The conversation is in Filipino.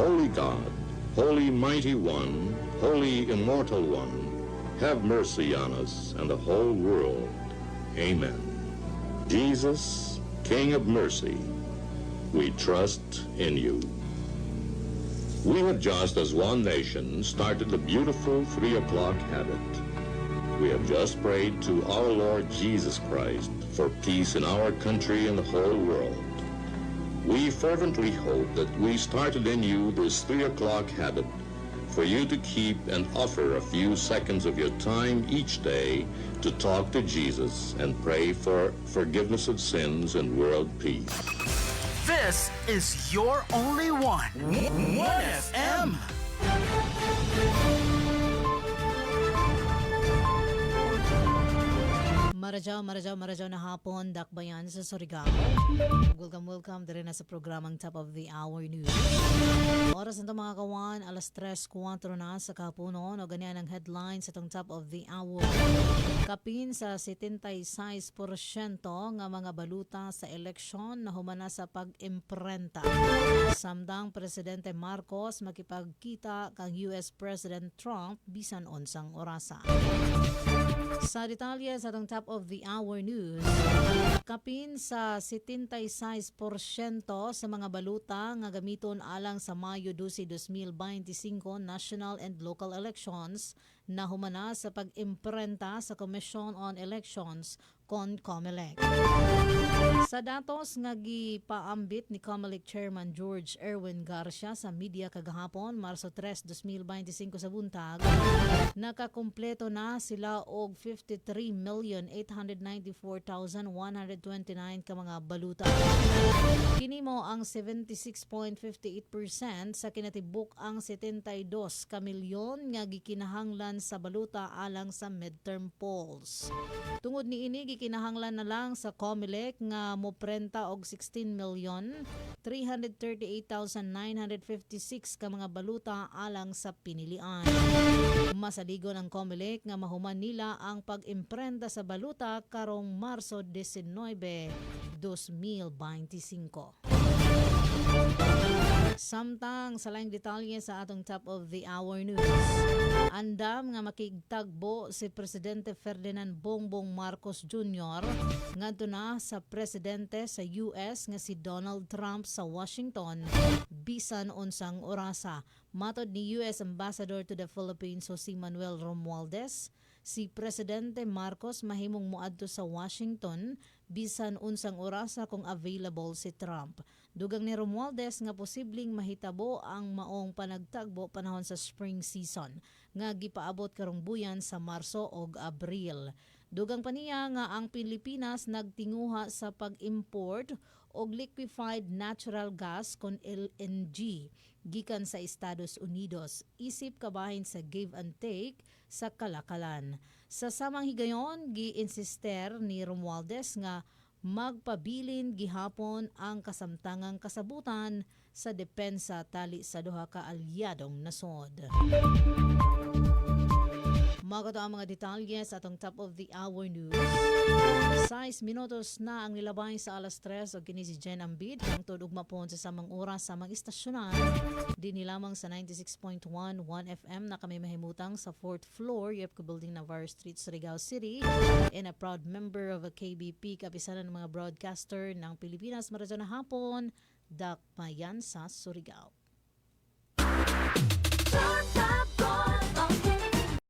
Holy God, Holy Mighty One, Holy Immortal One, have mercy on us and the whole world. Amen. Jesus, King of mercy, we trust in you. We have just, as one nation, started the beautiful three o'clock habit. We have just prayed to our Lord Jesus Christ for peace in our country and the whole world. We fervently hope that we started in you this three o'clock habit for you to keep and offer a few seconds of your time each day to talk to Jesus and pray for forgiveness of sins and world peace. This is your only one. 1FM. Marajaw, marajaw, marajaw na hapon, dakbayan sa Surigao. Welcome, welcome din na sa programang Top of the Hour News. Oras nito mga kawan, alas 3.4 na sa kapunon o ganyan ang headline sa Top of the Hour. Kapin sa 76% nga mga baluta sa eleksyon na humana sa pag-imprenta. Samdang Presidente Marcos makipagkita kang US President Trump bisan onsang orasa. Sa detalye sa itong top of the hour news, kapin sa 76% sa mga baluta nga gamiton alang sa Mayo 12, 2025 national and local elections na humana sa pag-imprenta sa Commission on Elections kon COMELEC. Sa datos nga gipaambit ni COMELEC Chairman George Erwin Garcia sa media kagahapon, Marso 3, 2025 sa buntag, nakakumpleto na sila og 53,894,129 ka mga baluta. Kini mo ang 76.58% sa kinatibuk ang 72 ka milyon nga gikinahanglan sa baluta alang sa midterm polls. Tungod ni ini gikinahanglan na lang sa COMELEC nga moprenta og 16 million 338,956 ka mga baluta alang sa pinilian. Masaligon ang COMELEC nga mahuman nila ang pag-imprenta sa baluta karong Marso 19, 2025. Samtang sa laing detalye sa atong top of the hour news. Andam nga makigtagbo si Presidente Ferdinand Bongbong Marcos Jr. ngadto na sa presidente sa US nga si Donald Trump sa Washington bisan unsang orasa. Matod ni US Ambassador to the Philippines Jose Manuel Romualdez, si Presidente Marcos mahimong muadto sa Washington bisan unsang orasa kung available si Trump. Dugang ni Romualdez nga posibleng mahitabo ang maong panagtagbo panahon sa spring season nga gipaabot karong buyan sa Marso ug Abril. Dugang pa niya nga ang Pilipinas nagtinguha sa pag-import og liquefied natural gas kon LNG gikan sa Estados Unidos isip kabahin sa give and take sa kalakalan. Sa samang higayon gi-insister ni Romualdez nga magpabilin gihapon ang kasamtangang kasabutan sa depensa tali sa duha ka alyadong nasod. Mao ang mga detalye sa atong top of the hour news. 6 minutos na ang nilabay sa alas 3 o kini si Jen Ambid ang tudugma po sa samang oras sa mga istasyonan. Di nilamang sa 96.1 1 FM na kami mahimutang sa 4th floor Yepco Building Navarre Street, Surigao City and a proud member of a KBP kapisanan ng mga broadcaster ng Pilipinas Maradona hapon Dakmayan sa Surigao. Surigao.